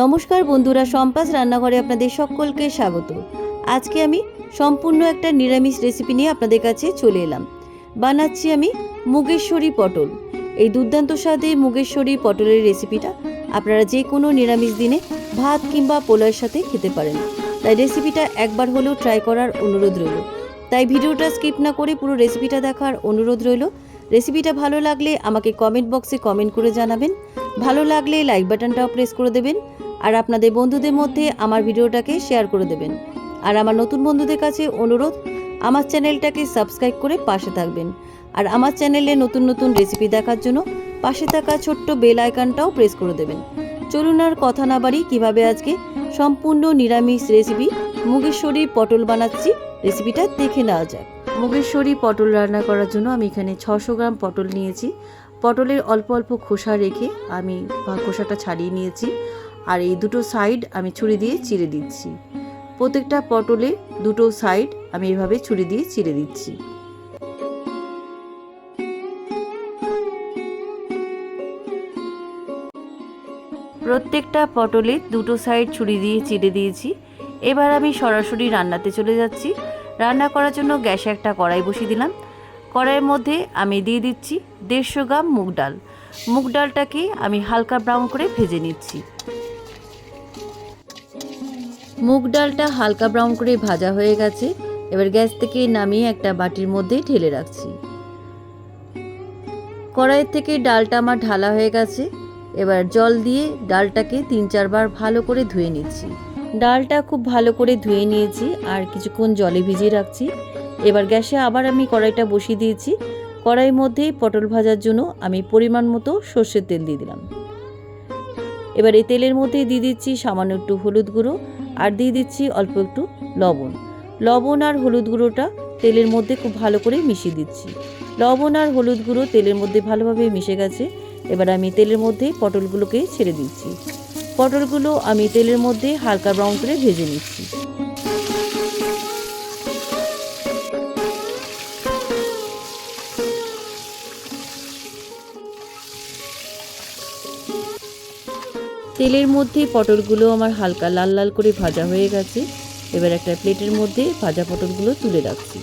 নমস্কার বন্ধুরা সম্পাস রান্নাঘরে আপনাদের সকলকে স্বাগত। আজকে আমি সম্পূর্ণ একটা নিরামিষ রেসিপি নিয়ে আপনাদের কাছে চলে এলাম। বানাচ্ছি আমি মুগেশ্বরী পটল। এই দুর্দান্ত স্বাদে মুগেশ্বরী পটলের রেসিপিটা আপনারা যে কোনো নিরামিষ দিনে ভাত কিংবা পোলার সাথে খেতে পারেন। তাই রেসিপিটা একবার হলেও ট্রাই করার অনুরোধ রইল। তাই ভিডিওটা স্কিপ না করে পুরো রেসিপিটা দেখার অনুরোধ রইল। রেসিপিটা ভালো লাগলে আমাকে কমেন্ট বক্সে কমেন্ট করে জানাবেন। ভালো লাগলে লাইক বাটনটাও প্রেস করে দেবেন। আর আপনাদের বন্ধুদের মধ্যে আমার ভিডিওটাকে শেয়ার করে দেবেন। আর আমার নতুন বন্ধুদের কাছে অনুরোধ, আমার চ্যানেলটাকে সাবস্ক্রাইব করে পাশে থাকবেন। আর আমার চ্যানেলে নতুন নতুন রেসিপি দেখার জন্য পাশে থাকা ছোট্ট বেল আইকনটাও প্রেস করে দেবেন। চলুন আর কথা না বাড়ি, কীভাবে আজকে সম্পূর্ণ নিরামিষ রেসিপি মুগেশ্বরী পটল বানাচ্ছি, রেসিপিটা দেখে নেওয়া যাক। মুগেশ্বরী পটল রান্না করার জন্য আমি এখানে ছশো গ্রাম পটল নিয়েছি। পটলের অল্প অল্প খোসা রেখে আমি খোসাটা ছাড়িয়ে নিয়েছি। আর এই দুটো সাইড আমি ছুরি দিয়ে চিড়ে দিচ্ছি। প্রত্যেকটা পটলে দুটো সাইড আমি এভাবে ছুরি দিয়ে চিড়ে দিচ্ছি। প্রত্যেকটা পটলে দুটো সাইড ছুরি দিয়ে চিড়ে দিয়েছি। এবার আমি সরাসরি রান্নাতে চলে যাচ্ছি। রান্না করার জন্য গ্যাসে একটা কড়াই বসিয়ে দিলাম। কড়াইয়ের মধ্যে আমি দিয়ে দিচ্ছি দেড়শো গ্রাম মুগ ডাল। মুগ ডালটাকে আমি হালকা ব্রাউন করে ভেজে নিচ্ছি। মুগ ডালটা হালকা ব্রাউন করে ভাজা হয়ে গেছে। এবার গ্যাস থেকে নামিয়ে একটা বাটির মধ্যে ঢেলে রাখছি। কড়াইয়ের থেকে ডালটা আমার ঢালা হয়ে গেছে। এবার জল দিয়ে ডালটাকে তিন চারবার ভালো করে ধুয়ে নিচ্ছি। ডালটা খুব ভালো করে ধুয়ে নিয়েছি আর কিছুক্ষণ জলে ভিজিয়ে রাখছি। এবার গ্যাসে আবার আমি কড়াইটা বসিয়ে দিয়েছি। কড়াইয়ের মধ্যে পটল ভাজার জন্য আমি পরিমাণ মতো সর্ষের তেল দিয়ে দিলাম। এবার এই তেলের মধ্যে দিয়ে দিচ্ছি সামান্য একটু হলুদ গুঁড়ো। আর দিয়ে দিচ্ছি অল্প একটু লবণ। লবণ আর হলুদ গুঁড়োটা তেলের মধ্যে খুব ভালো করে মিশিয়ে দিচ্ছি। লবণ আর হলুদ গুঁড়ো তেলের মধ্যে ভালোভাবে মিশে গেছে। এবার আমি তেলের মধ্যে পটলগুলোকে ছেড়ে দিচ্ছি। পটলগুলো আমি তেলের মধ্যে হালকা ব্রাউন করে ভেজে নিচ্ছি। তেলের মধ্যে পটলগুলো আমার হালকা লাল লাল করে ভাজা হয়ে গেছে। এবার একটা প্লেটের মধ্যে ভাজা পটলগুলো তুলে রাখছি।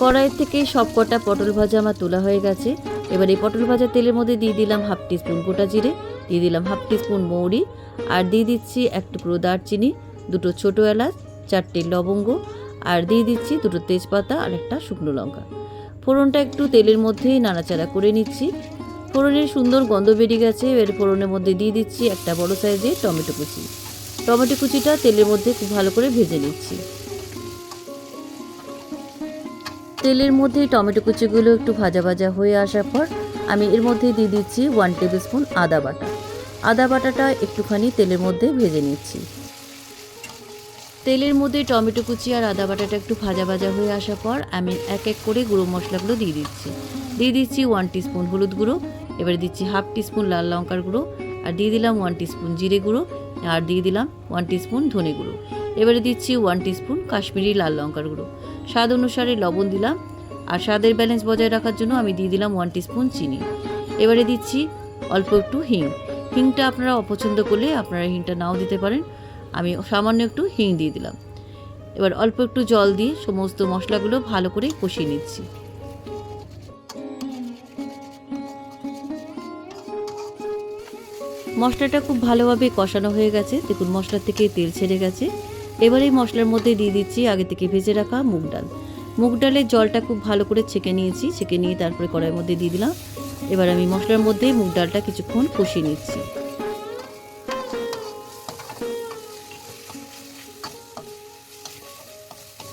কড়াই থেকে সব কটা পটল ভাজা আমার তোলা হয়ে গেছে। এবার এই পটল ভাজা তেলের মধ্যে দিয়ে দিলাম হাফ টিস্পুন গোটা জিরে, দিয়ে দিলাম হাফ টিস্পুন মৌরি, আর দিয়ে দিচ্ছি এক টুকরো দারচিনি, দুটো ছোটো এলাচ, চারটে লবঙ্গ আর দিয়ে দিচ্ছি দুটো তেজপাতা আর একটা শুকনো লঙ্কা। ফোড়নটা একটু তেলের মধ্যেই নাড়াচাড়া করে নিচ্ছি। ফোড়নের সুন্দর গন্ধ বেরিয়ে গেছে এর ফোড়নের মধ্যে দিয়ে দিচ্ছি একটা বড় সাইজের টমেটো কুচি। টমেটো কুচিটা তেলের মধ্যে খুব ভালো করে ভেজে নিচ্ছি। তেলের মধ্যে টমেটো কুচিগুলো একটু ভাজা ভাজা হয়ে আসার পর আমি এর মধ্যে দিয়ে দিচ্ছি ওয়ান টেবিল স্পুন আদা বাটা। আদা বাটাটা একটুখানি তেলের মধ্যে ভেজে নিচ্ছি। তেলের মধ্যে টমেটো কুচি আর আদা বাটাটা একটু ভাজা ভাজা হয়ে আসার পর আমি এক এক করে গুঁড়ো মশলাগুলো দিয়ে দিচ্ছি। দিয়ে দিচ্ছি ওয়ান টিস্পুন হলুদ গুঁড়ো, এবারে দিচ্ছি হাফ টিস্পুন লাল লঙ্কার গুঁড়ো, আর দিয়ে দিলাম ওয়ান টিস্পুন জিরে গুঁড়ো, আর দিয়ে দিলাম ওয়ান টিস্পুন ধনে গুঁড়ো। এবারে দিচ্ছি ওয়ান টিস্পুন কাশ্মীরি লাল লঙ্কার গুঁড়ো। স্বাদ অনুসারে লবণ দিলাম, আর স্বাদের ব্যালেন্স বজায় রাখার জন্য আমি দিয়ে দিলাম ওয়ান টিস্পুন চিনি। এবারে দিচ্ছি অল্প একটু হিং। হিংটা আপনারা অপছন্দ করলে আপনারা হিংটা নাও দিতে পারেন। আমি সামান্য একটু হিং দিয়ে দিলাম। এবার অল্প একটু জল দিয়ে সমস্ত মশলাগুলো ভালো করে কষিয়ে নিচ্ছি। মশলাটা খুব ভালোভাবে কষানো হয়ে গেছে। দেখুন মশলা থেকে তেল ছেড়ে গেছে। এবার এই মশলার মধ্যে দিয়ে দিচ্ছি আগে থেকে ভেজে রাখা মুগ ডাল। মুগ ডালের জলটা খুব ভালো করে ছেঁকে নিয়েছি, ছেঁকে নিয়ে তারপরে কড়াইয়ের মধ্যে দিয়ে দিলাম। এবার আমি মশলার মধ্যে মুগ ডালটা কিছুক্ষণ কষিয়ে নিচ্ছি।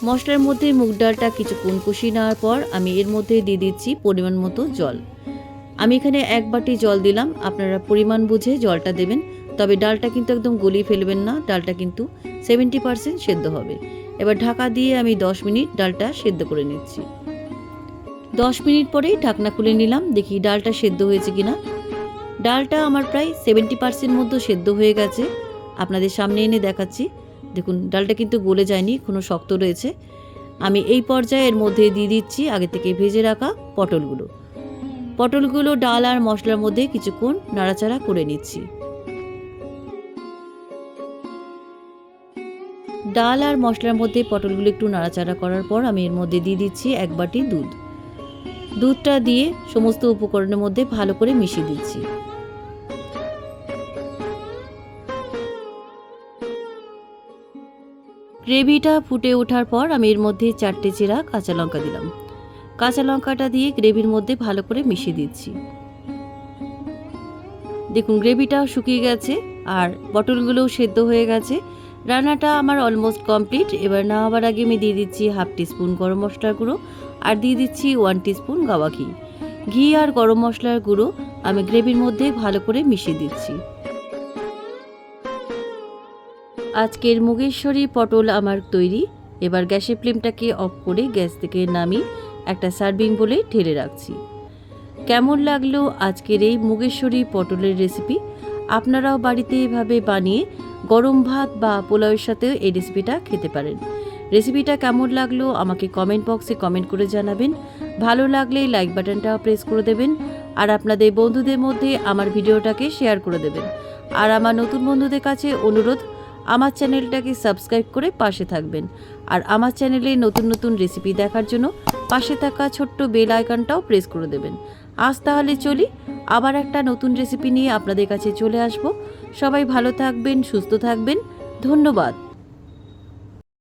মশলার মধ্যে মুগ ডালটা কিছুক্ষণ কষিয়ে নেওয়ার পর আমি এর মধ্যে দিয়ে দিচ্ছি পরিমাণ মতো জল। আমি এখানে এক বাটি জল দিলাম, আপনারা পরিমাণ বুঝে জলটা দেবেন। তবে ডালটা কিন্তু একদম গলিয়ে ফেলবেন না, ডালটা কিন্তু সেভেন্টি পারসেন্ট সেদ্ধ হবে। এবার ঢাকা দিয়ে আমি দশ মিনিট ডালটা সেদ্ধ করে নিচ্ছি। দশ মিনিট পরেই ঢাকনা খুলে নিলাম, দেখি ডালটা সেদ্ধ হয়েছে কিনা। ডালটা আমার প্রায় সেভেন্টি পার্সেন্ট মতো সেদ্ধ হয়ে গেছে। আপনাদের সামনে এনে দেখাচ্ছি। দেখুন, ডালটা কিন্তু গলে যায়নি, কোনো শক্ত রয়েছে। আমি এই পর্যায়ে এর মধ্যে দিয়ে দিচ্ছি আগে থেকে ভেজে রাখা পটলগুলো। পটলগুলো, ডাল আর মশলার মধ্যে কিছুক্ষণ নাড়াচাড়া করে নিচ্ছি। ডাল আর মশলার মধ্যে পটলগুলো একটু নাড়াচাড়া করার পর আমি এর মধ্যে দিয়ে দিচ্ছি এক বাটি দুধ। দুধটা দিয়ে সমস্ত উপকরণের মধ্যে ভালো করে মিশিয়ে দিচ্ছি। গ্রেভিটা ফুটে ওঠার পর আমি এর মধ্যে চারটে চেরা কাঁচা লঙ্কা দিলাম। কাঁচা লঙ্কাটা দিয়ে গ্রেভির মধ্যে ভালো করে মিশিয়ে দিচ্ছি। দেখুন গ্রেভিটাও শুকিয়ে গেছে আর পটলগুলোও সেদ্ধ হয়ে গেছে। রান্নাটা আমার অলমোস্ট কমপ্লিট এবার না হওয়ার আগে আমি দিয়ে দিচ্ছি হাফ টিস্পুন গরম মশলার গুঁড়ো আর দিয়ে দিচ্ছি ওয়ান টিস্পুন গাওয়া ঘি। ঘি আর গরম মশলার গুঁড়ো আমি গ্রেভির মধ্যে ভালো করে মিশিয়ে দিচ্ছি। আজকের মুগেশ্বরী পটল আমার তৈরি। এবার গ্যাসের ফ্লেমটাকে অফ করে গ্যাস থেকে নামিয়ে একটা সার্ভিং বলে ঢেলে রাখছি। কেমন লাগল আজকের এই মুগেশ্বরী পটলের রেসিপি? আপনারাও বাড়িতে এভাবে বানিয়ে গরম ভাত বা পোলাওয়ের সাথেও এই রেসিপিটা খেতে পারেন। রেসিপিটা কেমন লাগল আমাকে কমেন্ট বক্সে কমেন্ট করে জানাবেন। ভালো লাগলে লাইক বাটনটা প্রেস করে দেবেন। আর আপনাদের বন্ধুদের মধ্যে আমার ভিডিওটাকে শেয়ার করে দেবেন। আর আমার নতুন বন্ধুদের কাছে অনুরোধ আমার চ্যানেলটাকে সাবস্ক্রাইব করে পাশে থাকবেন। আর আমার চ্যানেলে নতুন নতুন রেসিপি দেখার জন্য পাশে থাকা ছোট্ট বেল আইকনটাও প্রেস করে দেবেন। আজ তাহলে চলি, আবার একটা নতুন রেসিপি নিয়ে আপনাদের কাছে চলে আসব। সবাই ভালো থাকবেন, সুস্থ থাকবেন। ধন্যবাদ।